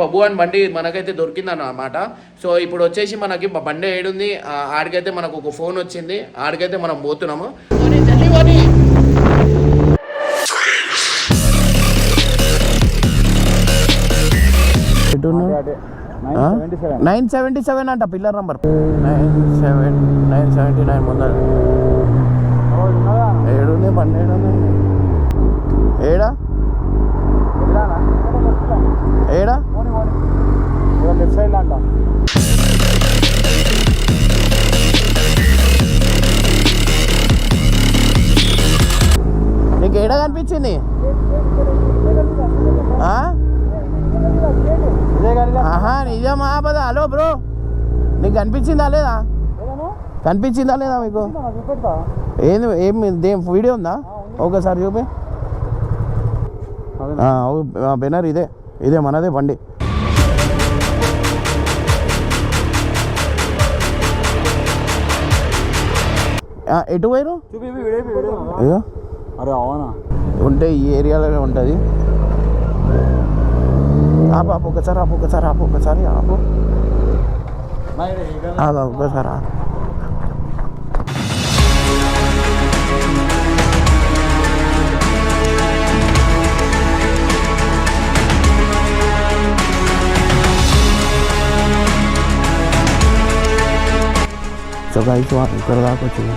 బబ్బు అని బండి మనకైతే దొరికింది అన్నమాట సో ఇప్పుడు వచ్చేసి మనకి బండి ఏడుంది. ఆడికైతే మనకు ఒక ఫోన్ వచ్చింది. ఆడికైతే మనం పోతున్నాము. Nine seventy seven. అంట pillar number. Nine seven nine seventy nine ముందర. ఏడుంది బండి ఏడుంది. ఏడా? ఏడా? లెఫ్ట్ సైడ్ అంట. నీకు ఏడా కనిపించింది? ఆహా నిజమా పద హలో బ్రో. నీకు కనిపించిందా లేదా? కనిపించిందా లేదా మీకు? ఏంది ఏం దేం వీడియో ఉందా? ఒకసారి చూపి. బెనర్ ఇదే. ఇదే మనదే బండి. ఎటు పోయారు అరే అవునా? ఉంటే ఈ ఏరియాలోనే ఉంటుంది. ఆపు ఆపు ఒకసారి ఆపు ఒకసారి ఆపు ఒకసారి ఆపు. ఆగు, ఒకసారి ఆపు. సో గైస్ ఇక్కడ దాకా వచ్చింది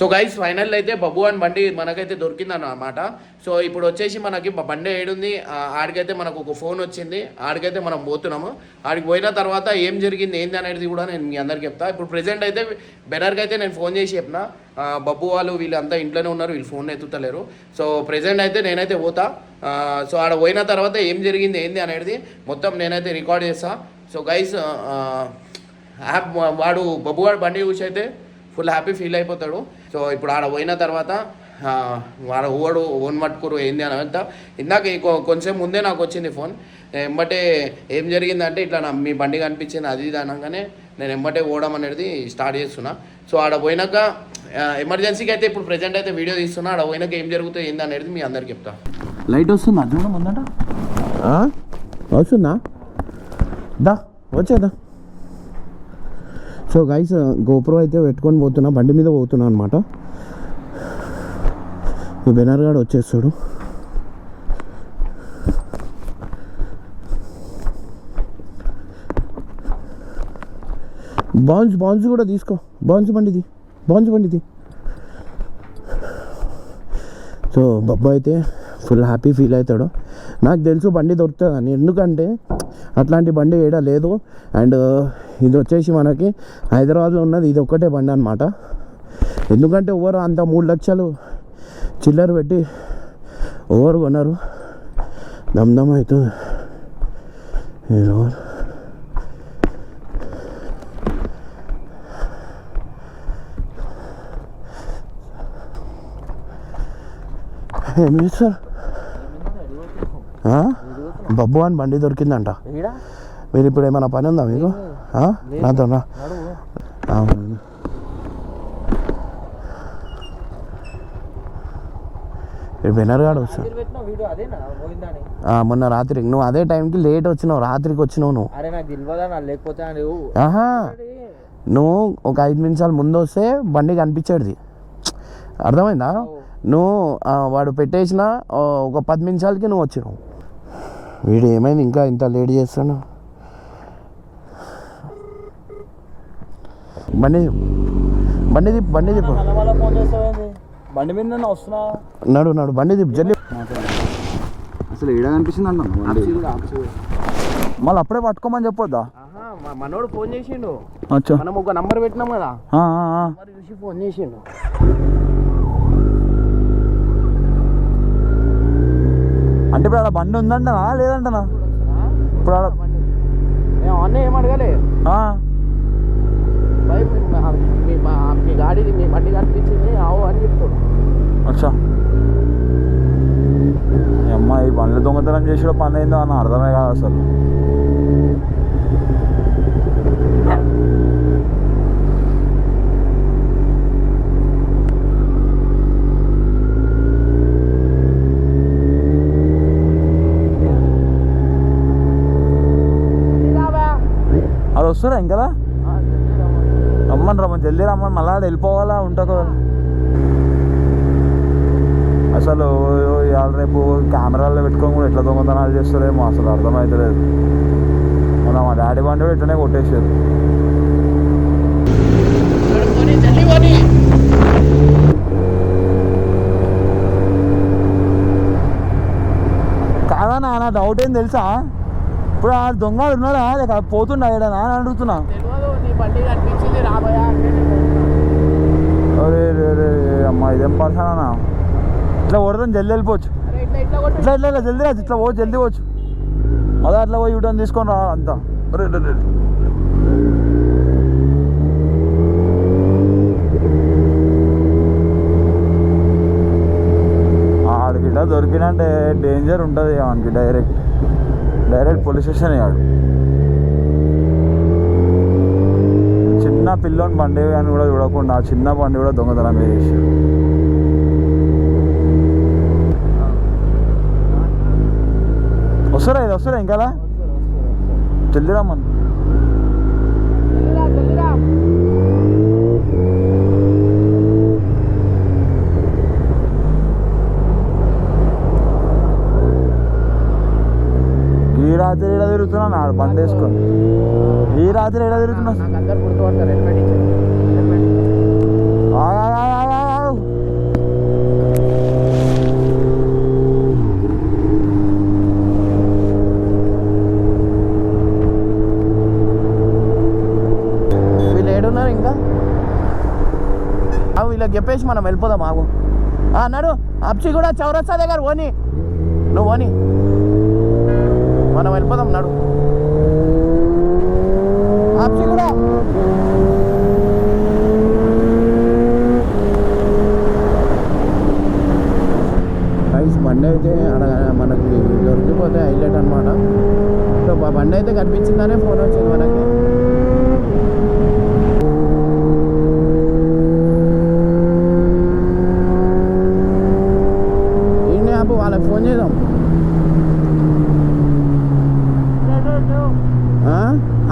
సో గైస్ ఫైనల్ అయితే బబ్బు అని బండి మనకైతే దొరికింది అన్నమాట సో ఇప్పుడు వచ్చేసి మనకి బండి ఏడుంది ఆడికైతే మనకు ఒక ఫోన్ వచ్చింది ఆడికైతే మనం పోతున్నాము. ఆడికి పోయిన తర్వాత ఏం జరిగింది ఏంది అనేది కూడా నేను మీ అందరికి చెప్తా. ఇప్పుడు ప్రెసెంట్ అయితే బెనర్కి అయితే నేను ఫోన్ చేసి చెప్పిన. బబ్బు వాళ్ళు వీళ్ళంతా ఇంట్లోనే ఉన్నారు వీళ్ళు ఫోన్ ఎత్తుతలేరు. సో ప్రెసెంట్ అయితే నేనైతే పోతా. సో ఆడ పోయిన తర్వాత ఏం జరిగింది ఏంది అనేది మొత్తం నేనైతే రికార్డ్ చేస్తా. సో గైస్ వాడు బబ్బు వాడు బండి చూసి అయితే ఫుల్ హ్యాపీ ఫీల్ అయిపోతాడు. సో ఇప్పుడు ఆడ పోయిన తర్వాత ఆ, వాడు ఓడు ఓన్ పట్టుకురు ఏంది అని అంతా. ఇందాక ఇంకో- కొంచెం ముందే నాకు వచ్చింది ఫోన్. ఎంబటే ఏం జరిగిందంటే ఇట్లా నా మీ బండి కనిపించింది అది ఇది అనగానే నేను ఎంబటే ఓడడం అనేది స్టార్ట్ చేస్తున్నా. సో ఆడ పోయినాక ఎమర్జెన్సీకి అయితే ఇప్పుడు ప్రెజెంట్ అయితే వీడియో తీస్తున్నా. ఆడ పోయినాక ఏం జరుగుతుంది ఏంది అనేది మీ అందరికి చెప్తా. లైట్ వస్తుందా? చూడ ముందట. వస్తుందా? దా వచ్చేదా సో గైస్ గోప్రో అయితే పెట్టుకొని పోతున్నా బండి మీద పోతున్నా అనమాట ఈ బెనర్ గాడు వచ్చేస్తాడు. బాన్స్ బాన్స్ కూడా తీసుకో. బాన్స్ బండిది బాన్స్ బండిది సో బొబ్బా అయితే ఫుల్ హ్యాపీ ఫీల్ అవుతాడు. నాకు తెలుసు బండి దొరుకుతుందని. ఎందుకంటే అట్లాంటి బండి ఏడ లేదు. అండ్ ఇది వచ్చేసి మనకి హైదరాబాద్లో ఉన్నది ఇది ఒక్కటే బండి అనమాట ఎందుకంటే ఎవరు అంత మూడు లక్షలు చిల్లర పెట్టి ఎవరు కొన్నారు. దమ్ అవుతుంది. ఏం చేస్తారు? బబ్బు అని బండి దొరికిందంట. మీరు ఇప్పుడు ఏమైనా పని ఉందా మీకు? నాతో. అవును. ఆ, మొన్న రాత్రికి. నువ్వు అదే టైంకి లేట్ వచ్చినావు రాత్రికి వచ్చినావు నువ్వు. ఆహా. నువ్వు ఒక ఐదు నిమిషాలు ముందు వస్తే బండి కనిపించేది అర్థమైందా? నువ్వు వాడు పెట్టేసిన ఒక పది నిమిషాలకి నువ్వు వచ్చినావు. వీడు ఏమైంది? ఇంకా ఇంత లేట్ చేస్తాడు? బండి బండి తిప్పు బండి చేస్తావేంది బండి మీద వస్తున్నా. నడు నడు బండి తిప్పు జల్లి. అసలు ఏడా కనిపిస్తుంది అంట మళ్ళీ అప్పుడే పట్టుకోమని చెప్పొద్దా? మనోడు ఫోన్ చేసిండు. అచ్చా. మనం ఒక నంబర్ పెట్టినాం కదా. ఆ, ఆ, ఆ. మరి చూసి ఫోన్ చేసిండు. అంటే ఇప్పుడు అలా బండి ఉందంటనా? లేదంటనా? ఇప్పుడు అన్న ఏం అడగలే. మీ- మీ బండి కనిపించింది. ఆవు అని చెప్తాడు అచ్చా. ఈ బండ్లు దొంగతనం చేసిన పని ఏందో అని అర్థమే కాదు అసలు. వస్తారా ఇంకా? రమ్మని రమ్మని జల్దీ రమ్మని మళ్ళా వెళ్ళిపోవాలా? ఉంటా అసలు ఇవాళ రేపు కెమెరాల్లో పెట్టుకొని కూడా ఎట్లా దొంగతనాలు చేస్తారేమో అసలు అర్థమవుతలేదు మొన్న మా డాడీ బండి కూడా ఇట్లనే కొట్టేసారు. కాదా నా డౌట్ ఏం తెలుసా? ఇప్పుడు ఆ దొంగ ఉన్నాడా లేక పోతుండా ఏడనా అని అడుగుతున్నా. పోతున్నా. అరే రే రే అమ్మా ఇదేం పర్సన్ ఇట్లా కొడతాం జల్దీ వెళ్ళిపోవచ్చు. ఇట్లా ఇట్లా. ఇట్లా జల్దీ రాదు ఇట్లా పోవచ్చు జల్దీ పోవచ్చు. అదే అట్లా పోయి యూటర్న్ తీసుకొని రా అంతా. రే, రే. ఆడికిట దొరికినంటే డేంజర్ ఉంటుంది వానికి డైరెక్ట్ డైరెక్ట్ పోలీస్ స్టేషన్ ఆడు చిన్న పిల్లోని బండి అని కూడా చూడకుండా ఆ చిన్న బండి కూడా దొంగతనం చేసి. వస్తారా ఇది వస్తారా ఇంకా? జల్దీ రమ్మను రాత్రి ఏడా తిరుగుతున్నా? నాడు బండి వేసుకొని. ఈ రాత్రి ఏడా తిరుగుతున్నా? ఏడున్నారు ఇంకా ఆ, వీళ్ళకి చెప్పేసి మనం వెళ్ళిపోదాం ఆగు అన్నాడు అప్సి కూడా చౌరస్తా దగ్గర ఓని నువ్వు ఓని మనం వెళ్ళిపోదాం నడు. అప్సి కూడా. రైస్ బండి అయితే మనకి దొరికిపోతే హైలైట్ అనమాట సో బండి అయితే కనిపించిందనే ఫోన్ వచ్చింది మనకి ఈయన్ని ఆపు వాళ్ళకి ఫోన్ చేద్దాం ఆ?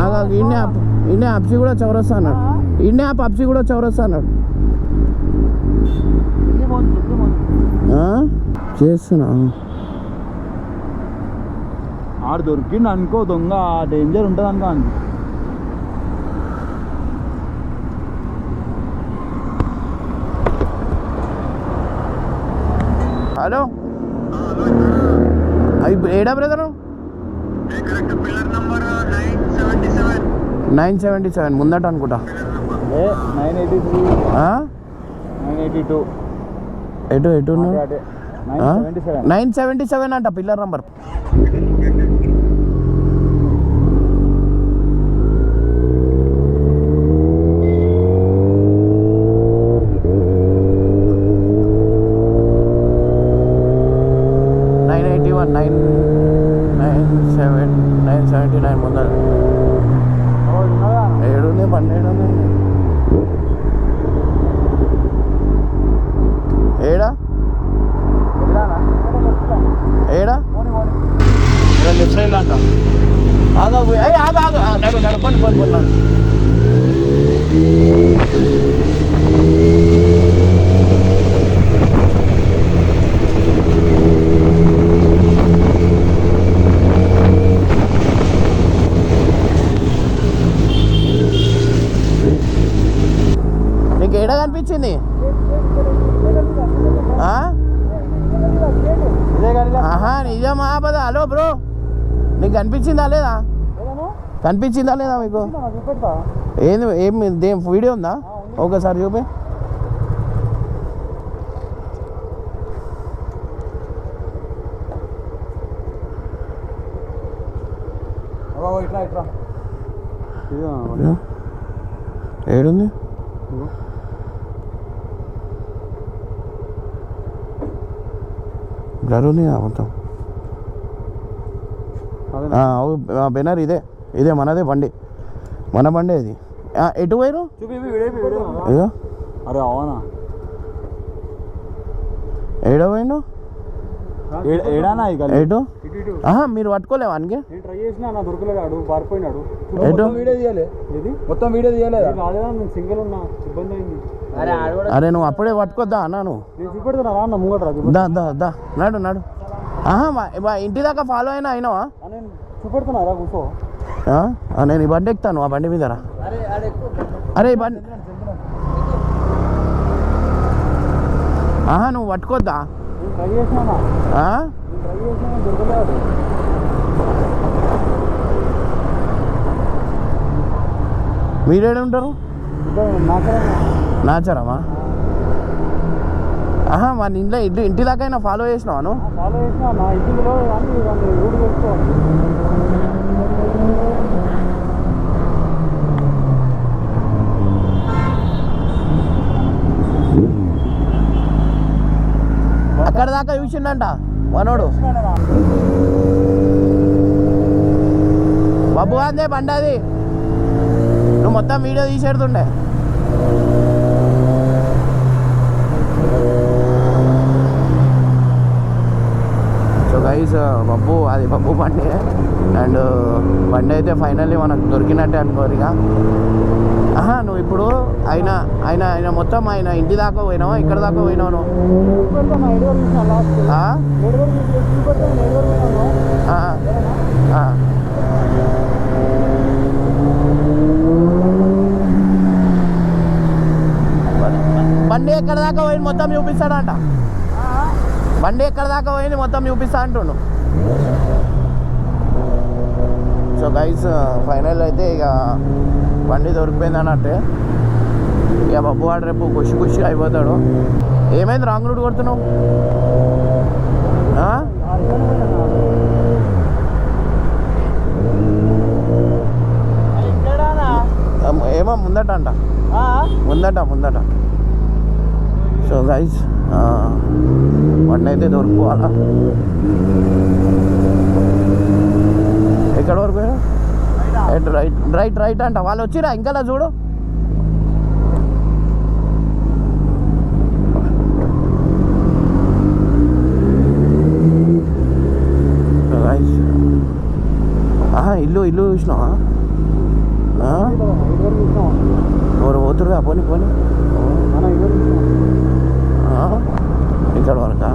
ఆగా ఈయన్ని ఆపు ఈయన్ని అప్సి కూడా చౌరస్తా అన్నాడు ఈయన్ని ఆపు అప్సి కూడా చౌరస్తా అన్నాడు ఆ? చేస్తున్నా. ఆడు దొరికిండు అనుకో దొంగ డేంజర్ ఉంటుంది అనుకో అనుకో హలో? అవి ఏడా బ్రదరు? నైన్ సెవెంటీ సెవెన్ ముందట అనుకుంటా. Nine eighty three? Nine eighty two. ఎటు ఎటు నైన్ సెవెంటీ సెవెన్. అంట pillar number. Nine eighty one nine nine seven nine seventy nine ముందర. ఏడుంది పన్నెండు ఏడా? ఏడా? లెఫ్ట్ సైడ్ అంట ఆగా ఆగా. ఆగా నడు నడపండి పని పని నీకు ఏడా కనిపించింది ఆ? ఇదే కానీ ఆహా నిజమా పద హలో బ్రో నీకు కనిపించిందా లేదా? కనిపించిందా లేదా మీకు? ఏంది ఏం దేం వీడియో ఉందా? ఒకసారి చూపి. ఏడుంది? బ్లర్ ఉంది మొత్తం? బెనర్ ఇదే. ఇదే మనదే బండి. మన బండి ఇది. ఎటు పోయారు అరే అవునా? ఏడో పోయిండు? ఇక ఎటు? మీరు పట్టుకోలేవా నేను ట్రై చేసినా దొరకలేడు పారిపోయినాడు. ఎటు? వీడియో తీయలే. మొత్తం వీడియో నేను నేను సింగిల్ ఉన్నా. ఇబ్బంది అయింది. అరే నువ్వు అప్పుడే పట్టుకోద్దా? అన్నా నువ్వు? నేను చూపెడతాను? రా అన్న ముంగట రా దా దా దా. నడు నడు. మా- ఇంటి దాకా ఫాలో అయినా అయినావా? కూర్చో. నేను ఈ బండి ఎక్కుతాను ఆ బండి మీద అరే ఈ బండి ఆహా నువ్వు పట్టుకోద్దా? నేను ట్రై చేసినా అన్న. ఆ? నేను ట్రై చేసినా కానీ దొరకలేడు మీరేడు ఉంటారు ఇంకా నాకరా నాచారమ్మా ఆహా మన ఇంట్లో ఇంటి ఇంటి దాకా అయినా ఫాలో చేసినావా నువ్వు? ఫాలో చేసినా నా ఇంటిలో కానీ అక్కడ దాకా చూసిండంట మనోడు. బాబు అందే బండి అది. నువ్వు మొత్తం వీడియో తీసేడుతుండే. ప్రైజ్ బబ్బు అది బబ్బు బండి. అండ్ బండి అయితే ఫైనల్లీ మనకు దొరికినట్టే అనుకోరు ఇక. ఆహా నువ్వు ఇప్పుడు ఆయన ఆయన ఆయన మొత్తం ఆయన ఇంటి దాకా పోయినావా? ఇక్కడ దాకా పోయినావు నువ్వు? బండి ఎక్కడ దాకా పోయి మొత్తం చూపిస్తాడంట. బండి ఎక్కడ దాకా పోయింది? మొత్తం చూపిస్తా అంటుండు. సో గైస్ ఫైనల్ అయితే ఇక బండి దొరికిపోయింది అన్నట్టే. ఇక బబ్బు వాడు రేపు ఖుషి ఖుషి అయిపోతాడు. ఏమైంది? రాంగ్ రూట్ కొడుతున్నావు? ఏమో ముందట అంట. ముందట ముందట. సో గైస్ వన్ అయితే దొరుకుకోవాలా ఎక్కడ వరకు? ఎటు రైట్ రైట్ రైట్ అంట. వాళ్ళు వచ్చిరా ఇంకా చూడు. ఇల్లు ఇల్లు చూసినావా? ఎవరు పోతురుగా పోని పోని అన్న ఏడు వరకు చూసినాం ఆ? ఇక్కడ వరకా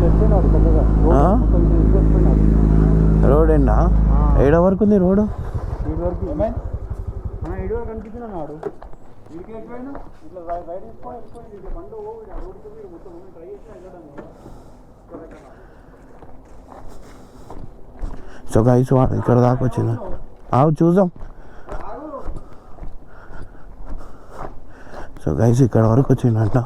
వెళ్ళిపోయినాడు పెద్దగా ఆ? మొత్తం ఇది వెళ్ళిపోయినాడు రోడ్ ఎండా ఏడ వరకు ఉంది రోడ్ ఏడు వరకు అన్న ఏడు వరకు కనిపించిన నాడు ఇట్లా రై- రైడ్ తీసుకొని వెళ్ళిపోయింది ఇట్లా బండి ఓ ఇట్లా రోడ్డుకి పోయి మొత్తం ముందు ట్రై చేసినా వెళ్ళడానికి సో గైస్ ఇక్కడ దాకా వచ్చింది? ఆవు చూద్దాం. సో గైస్ ఇక్కడ వరకు వచ్చిందంట.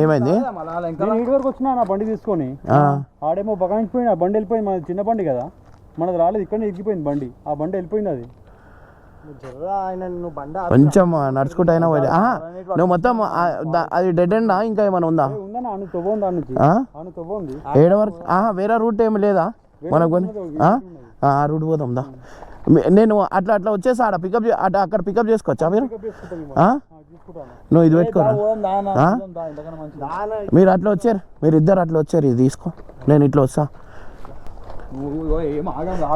ఏమైంది? నేను ఈడు వరకు వచ్చినా నా బండి తీసుకొని. ఆ, ఆడేమో బగాయించిపోయిన ఆ బండి వెళ్ళిపోయింది మన చిన్న బండి కదా. మనది రాలేదు ఇక్కడనే ఎక్కిపోయింది బండి. ఆ బండి వెళ్ళిపోయింది అది. కొంచెం నడుచుకుంటూ అయినా నువ్వు మొత్తం అది డెడ్ ఎండా ఇంకా ఏమైనా ఉందా? ఏడ వరకు వేరే రూట్ ఏమి లేదా? మనకు ఆ? రూట్ పోదాం దా. నేను అట్లా అట్లా వచ్చేసా ఆడ పికప్ అట్లా అక్కడ పికప్ చేసుకోవచ్చా మీరు? నువ్వు ఇది పెట్టుకోరా? మంచిది. మీరు అట్లా వచ్చారు? మీరు ఇద్దరు అట్లా వచ్చారు ఇది తీసుకో. నేను ఇట్లా వస్తా.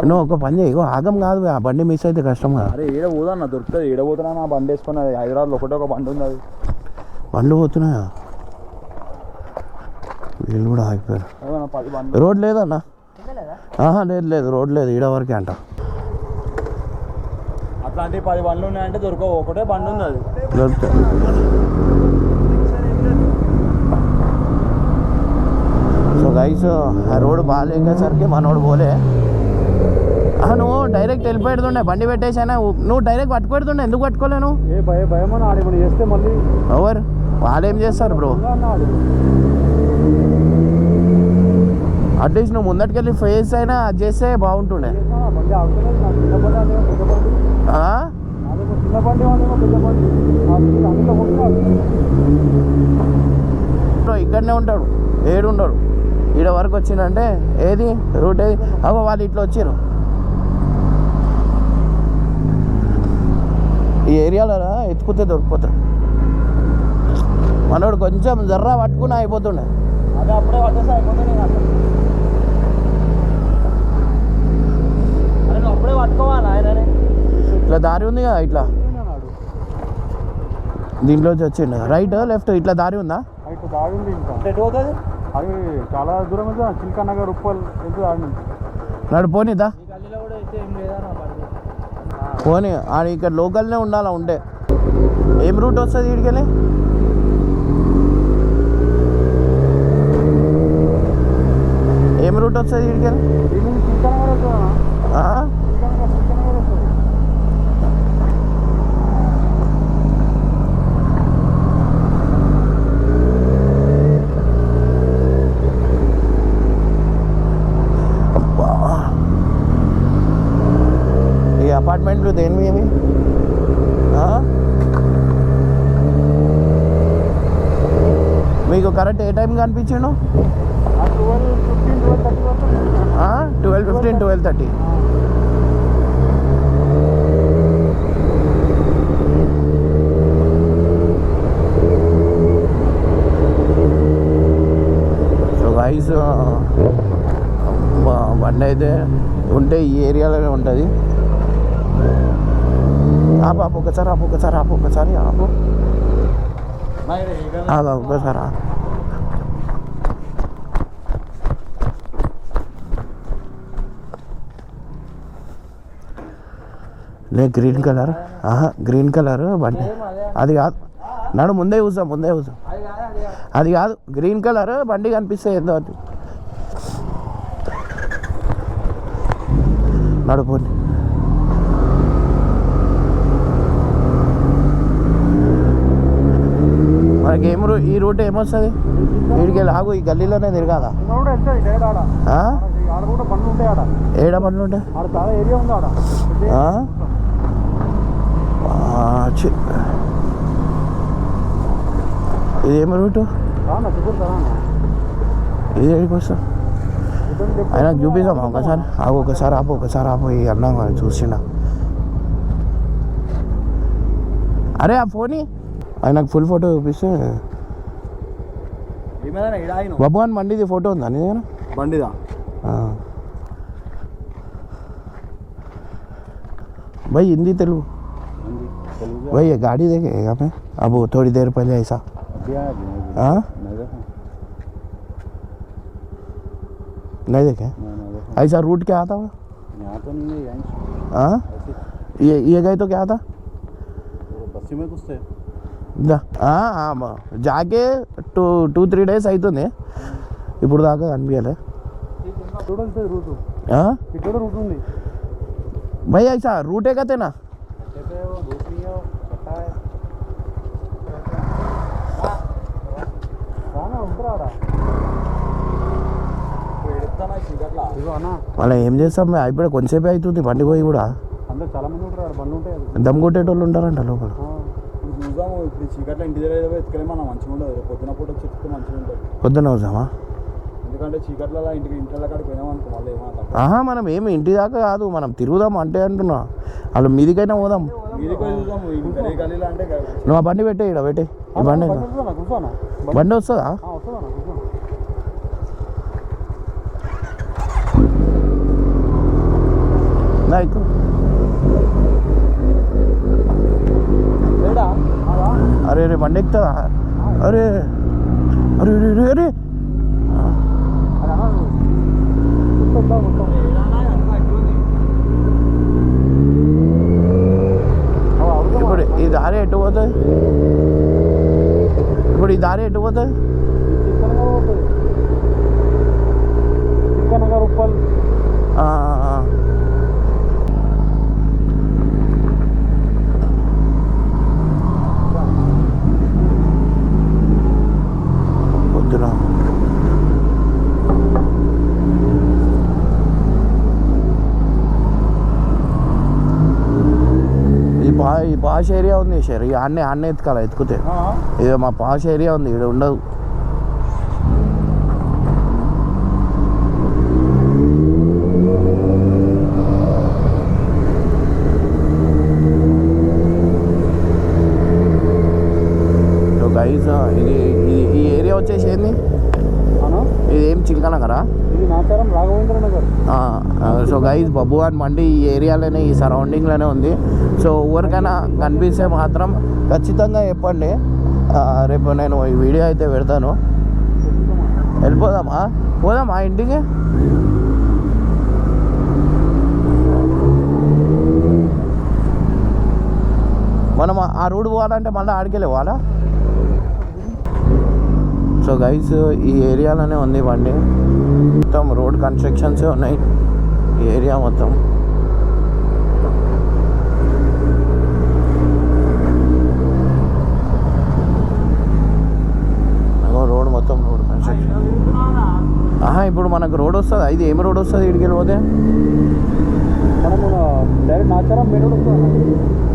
నువ్వు ఒక పని చేయి ఇగో ఆగం కాదు ఆ బండి మిస్ అయితే కష్టం కదా. అరే ఈడ పోదన్న దొరుకుతుంది. ఈడ పోతున్నా నా బండి వేసుకుని అది హైదరాబాద్లో ఒకటే ఒక బండి ఉంది అది బండ్లు పోతున్నాయా? వీళ్ళు కూడా ఆగిపోయారు. రోడ్ లేదన్నా? ఆహా లేదు లేదు రోడ్ లేదు ఈడ వరకే అంట. అట్లాంటి పది బండ్లు ఉన్నాయంటే దొరకవు. ఒకటే బండి ఉంది అది సో గైస్ ఆ రోడ్ బాగాలేసరికి మనోడు పోలే. నువ్వు డైరెక్ట్ వెళ్ళిపోతుండే బండి పెట్టేసానా? నువ్వు డైరెక్ట్ పట్టుకెడుతుండే ఎందుకు పట్టుకోలేను చేస్తే మళ్ళీ ఎవరు? వాళ్ళు ఏం చేస్తారు బ్రో అట్లీస్ట్ నువ్వు ముందటికెళ్ళి ఫేస్ అయినా చేస్తే బాగుంటుండే. ఇక్కడనే ఉంటాడు. ఏడు ఉండడు. ఈడ వరకు వచ్చిందంటే ఏది? రూట్ ఏది? అగో వాళ్ళు ఇట్లా వచ్చారు ఈ ఏరియాలో ఎత్తుకుతే దొరికిపోతాడు మనోడు కొంచెం జర్రా పట్టుకుని అయిపోతుండే అప్పుడే అప్పుడే పట్టుకోవాలి ఆయన ఇట్లా దారి ఉంది కదా ఇట్లా దీంట్లోంచి వచ్చిండు. రైట్ లెఫ్ట్ ఇట్లా దారి ఉందా? అయితే దాడింది ఇంకా. అది చాలా దూరం ఉంది చిల్కా నగర్ ఉప్పల్ ఎంత దాడి నాడు పోనీదా? పోనీ ఆడ ఇక్కడ లోకల్నే ఉండాలా ఉండే. ఏం రూట్ వస్తుంది వీడికెళ్ళి ఏం రూట్ వస్తుంది వీడికెళ్ళి దీని నుంచి చిల్కా నగర్ వస్తుందా ఆ? చిల్కా నగర్ చిల్కా నగర్ వస్తుంది అబ్బా. ఈ అపార్ట్మెంట్లు దేనివి ఇవి ఆ? మీకు కరెక్ట్ ఏ టైం కనిపించాడు? Twelve fifteen twelve thirty so guys బండి అయితే ఉంటే ఈ ఏరియాలోనే ఉంటుంది. ఆపు ఆపు ఒకసారి ఆపు ఒకసారి ఆపు ఒకసారి ఆపు. ఆగు ఒకసారి ఆపు లే గ్రీన్ కలర్ ఆహా గ్రీన్ కలర్ బండి. అది కాదు. నడు ముందే చూసాం ముందే చూసాం అది కాదు గ్రీన్ కలర్ బండి కనిపిస్తే ఏందో అది. మనకి ఏం రూ ఈ రూట్ ఏమొస్తుంది? వీడికి ఆగు ఈ గల్లీలోనే బండ్లు ఉంటాయి ఆడ. ఏడ బండ్లు ఉంటాయి? ఇది ఏమి రూటు ఇది ఎక్కడికి అయినా చూపిద్దామా ఒకసారి? ఆగు ఒకసారి ఆపు ఒకసారి ఆపు ఈ అన్నాం కానీ చూసిన అరే ఆ ఫోని ఆయనకు ఫుల్ ఫోటో చూపిస్తే. భగవాన్ అని బండిది ఫోటో ఉందా నీ దగ్గర? బండిదా? భయ్ హిందీ తెలుగు. भाई ये गाड़ी देखे हमें अब वो थोड़ी देर पहले ऐसा हाँ नहीं देखे ऐसा रूट क्या आता हुआ यहाँ तो नहीं है हाँ ये ये गए तो क्या था బస్సు మీద వస్తే దా- ఆ, ఆ, మ- జాకే టూ టూ త్రీ డేస్ అవుతుంది ఇప్పుడు దాకా కనిపించలే చూడండి రూటు ఆ? ఇక్కడ రూట్ ఉంది మళ్ళీ ఏం చేస్తాం? అయిపోయి కొంచెంసేపు అవుతుంది. బండి పోయి కూడా. దమ్ కొట్టేటోళ్ళు ఉంటారంట లోపల. ఇంటి దగ్గర మనం మంచిగా ఉండదు పొద్దున మంచిగా వద్దామా ఎందుకంటే ఇంటికి ఇంట్లో ఆహా మనం ఏమి ఇంటి దాకా కాదు. మనం తిరుగుదాం అంటే అంటున్నా. వాళ్ళు మీదికైనా పోదాం. మీదికి పోయి చూద్దాము ఈ గలీ గలీలో అంటే నువ్వు ఆ బండి పెట్టే ఇక్కడ పెట్టే ఈ బండి కూర్చోనా కూర్చోనా బండి వస్తుందా వస్తుందా కూర్చోనా నా ఎక్కు లేడా అదా అరే అరే బండి ఎక్కుతుందా అరే అరే అరే అరే అరే అది అన్నా కూర్చోద్దా మొత్తం ఇప్పుడు ఈ దారి ఎటు పోతుంది ఇప్పుడు ఈ దారి ఎటు పోతుంది. చిక్కనగర్ ఉప్పల్ ఆ, ఆ, ఆ. పొద్దున ఈ పాష్ ఏరియా ఉంది సార్ ఈ ఆడనే ఆడనే ఎత్తుకాల ఎత్తుకుతే. ఇది మా పాష్ ఏరియా ఉంది ఇక్కడ ఉండదు. గైస్ ఇది ఇది- ఈ ఏరియా వచ్చేసి ఏంది? ఇది ఏం చింకనగరా? ఇది నాచారం రాఘవేంద్ర నగర్. సో గైస్ బబ్బు అని మండి ఈ ఏరియాలోనే ఈ సరౌండింగ్లోనే ఉంది. సో ఎవరికైనా కనిపిస్తే మాత్రం ఖచ్చితంగా చెప్పండి. రేపు నేను ఈ వీడియో అయితే పెడతాను. వెళ్ళిపోదామా? పోదామా ఇంటికి? మనం ఆ- రోడ్డు రోడ్ పోవాలంటే మళ్ళీ ఆడికెళ్ళి పోవాలా సో గైస్ ఈ ఏరియాలోనే ఉంది బండి. మొత్తం రోడ్ కన్స్ట్రక్షన్స్ ఉన్నాయి. ఈ ఏరియా మొత్తం అగో రోడ్ మొత్తం రోడ్ కన్స్ట్రక్షన్ ఆహా ఇప్పుడు మనకు రోడ్ వస్తుంది? ఇది ఏమి రోడ్ వస్తుంది ఇడికి వెళ్ళిపోతే?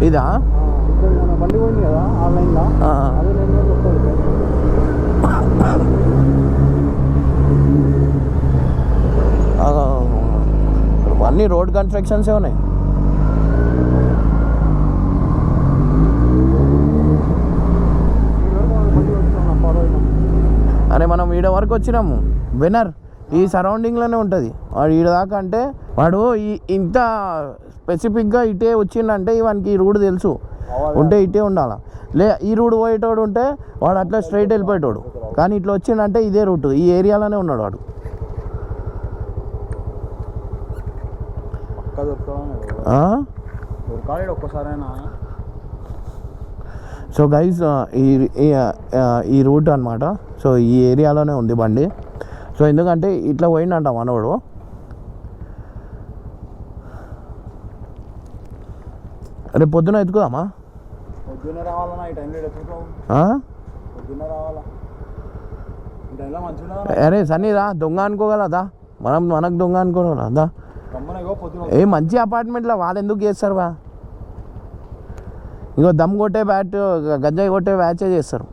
ఇదా? బండి పోయింది కదా రోడ్. అన్ని కన్స్ట్రక్షన్సే ఉన్నాయి ఈ వరకు మన బండి వస్తున్నాం ఫాలో అయినాం అరే మనం ఈడ వరకు వచ్చినాము. విన్నర్ ఈ సరౌండింగ్లోనే ఉంటుంది. వాడు ఈడ దాకా అంటే వాడు ఈ ఇంత స్పెసిఫిక్గా ఇటే వచ్చిండంటే వానికి ఈ రూట్ తెలుసు. ఉంటే ఇటే ఉండాలా. లే ఈ రూట్ పోయేటోడు ఉంటే వాడు అట్లా స్ట్రైట్ వెళ్ళిపోయేటోడు. కానీ ఇట్లా వచ్చిండంటే ఇదే రూట్ ఈ ఏరియాలోనే ఉన్నాడు వాడు. సో గైస్ ఈ ఈ రూట్ అనమాట సో ఈ ఏరియాలోనే ఉంది బండి. సో ఎందుకంటే ఇట్లా పోయిండంట మనోడు. రేపు పొద్దున ఎత్తుకుదామా? అరే సన్నీరా దొంగ అనుకోగలదా? మనం మనకు దొంగ అనుకోగలదా ఏ మంచి అపార్ట్మెంట్లో వాళ్ళు ఎందుకు చేస్తారు బా? ఇంకో దమ్ కొట్టే బ్యాట్ గంజాయి కొట్టే బ్యాచే చేస్తారు.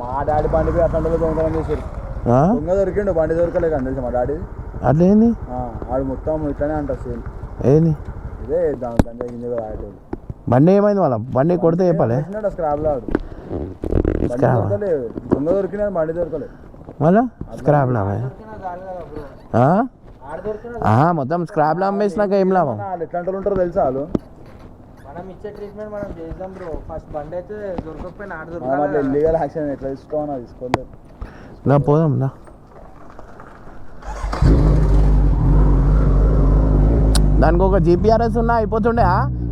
మా డాడీ బండి పోయి అట్లా దొంగతనం చేశారు ఆ? దొంగ దొరికిండు బండి దొరకలేదు అని తెలుసు మా డాడీ? అట్లా ఏంది ఆ, ఆడు మొత్తం ఇట్లానే అంటారు సేమ్. ఏంది? ఇదే దాని గంజాయి గింజ ఆడేటోడు. బండి ఏమైంది వాళ్ళ? బండి కొడితే చెప్పాలి. స్క్రాబ్లో ఆడు. స్క్రాబ్ దొరకలేదు. దొంగ దొరికిన బండి దొరకలేదు. మళ్ళా? స్క్రాప్ లాభం మొత్తం స్క్రాప్ లాభం వేసినాక ఏం లాభం? ఎట్లాంటి ఉంటారో తెలుసా వాళ్ళు మనం ఇచ్చే ట్రీట్మెంట్ మనం చేద్దాం బ్రో ఫస్ట్ బండి అయితే దొరకకపోయినా ఆడ దొరకాలి ఇల్లీగల్ యాక్షన్ ఎట్లా తీసుకోవాలో తీసుకోలేదు నా పోదాం నా దానికి ఒక జీపీఆర్ఎస్ ఉన్నా అయిపోతుండే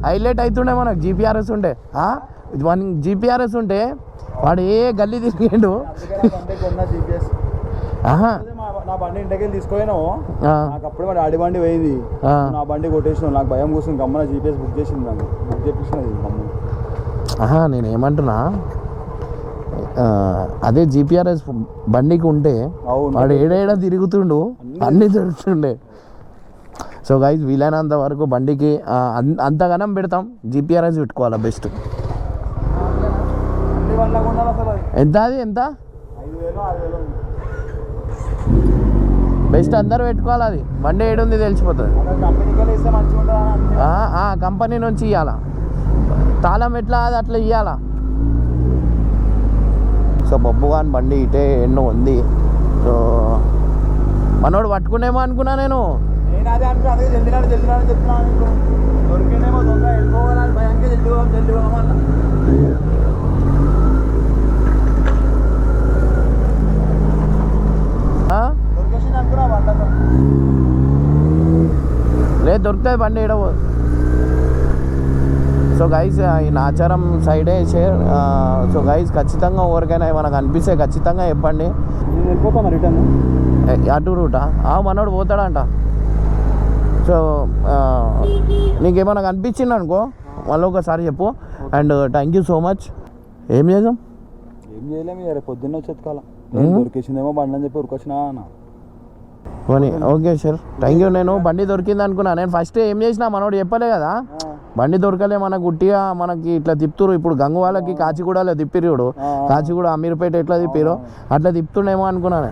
హైలైట్ అవుతుండే మనకు జీపీఆర్ఎస్ ఉండే వన్ జీపీఆర్ఎస్ ఉంటే వాడు ఏ గల్లీ తిరిగిండు. నా బండి ఇంటికి ఆ, నాకు అప్పుడే మా డాడీ బండి పోయింది. నా బండి కొట్టేసిన. నాకు భయం కూర్చుని గమ్మన జీపీఎస్ బుక్ చేసింది నన్ను బుక్ చేపించినది ఆహా నేను ఏమంటున్నా? అదే జీపీఆర్ఎస్ బండికి ఉంటే వాడు ఏడేడ తిరుగుతుండు? అన్నీ దొరుకుతుండే సో గైజ్ వీలైనంత వరకు బండికి అంతగానం పెడతాం. జీపీఆర్ఎస్ పెట్టుకోవాలా బెస్ట్. ఎంత అది? ఎంత ఐదు వేలు ఆరు వేలు ఉంది. బెస్ట్ అందరు పెట్టుకోవాలి అది. బండి ఏడుంది తెలిసిపోతుంది. కంపెనీ నుంచి ఇవ్వాలా తాళం ఎట్లా అది అట్లా ఇవ్వాలా సో బొబ్బు గాని బండి ఇటే ఎన్నో ఉంది. సో మనోడు పట్టుకునేమో అనుకున్నా నేను నేను అదే అంటున్నా అదే జల్దీ రాడు జల్దీ రాడు చెప్తున్నాను ఇప్పుడు దొరికినేమో దొంగ వెళ్ళిపోవాలని భయానికి జల్దీ పోదాం జల్దీ పోదాం అన్న ఆ? దొరికేసింది అనుకున్నా బండ్లతో లేదు దొరుకుతుంది బండి ఏడవ సో గైస్ ఈ నాచారం సైడే షేర్ సో గైస్ ఖచ్చితంగా ఎవరికైనా మనకు అనిపిస్తే ఖచ్చితంగా చెప్పండి. రిటర్న్. అటు రూటా? ఆ మనోడు పోతాడంట. సో ఆ, నీకేమన్నా కనిపించింది అనుకో మళ్ళీ ఒకసారి చెప్పు. And thank you so much ఏం చేద్దాం ఏం చేయలేము రేపు పొద్దున్న వచ్చి ఎత్తుకోవాలా ఉం? దొరికేసిందేమో బండి అని చెప్పి ఉరికొచ్చినా అన్న. పోనీ. Okay sir. థ్యాంక్ యూ నేను బండి దొరికింది అనుకున్నా. నేను ఫస్ట్ ఏం చేసినా మనోడు చెప్పలే కదా. బండి దొరకలే మనకు గుట్టిగా మనకి ఇట్లా తిప్పుతురు ఇప్పుడు గంగు వాళ్ళకి కాచిగూడలో తిప్పిరు చూడు. కాచిగూడ అమీర్పేట ఎట్లా తిప్పిరు అట్లా తిప్పుతుండేమో అనుకున్నాను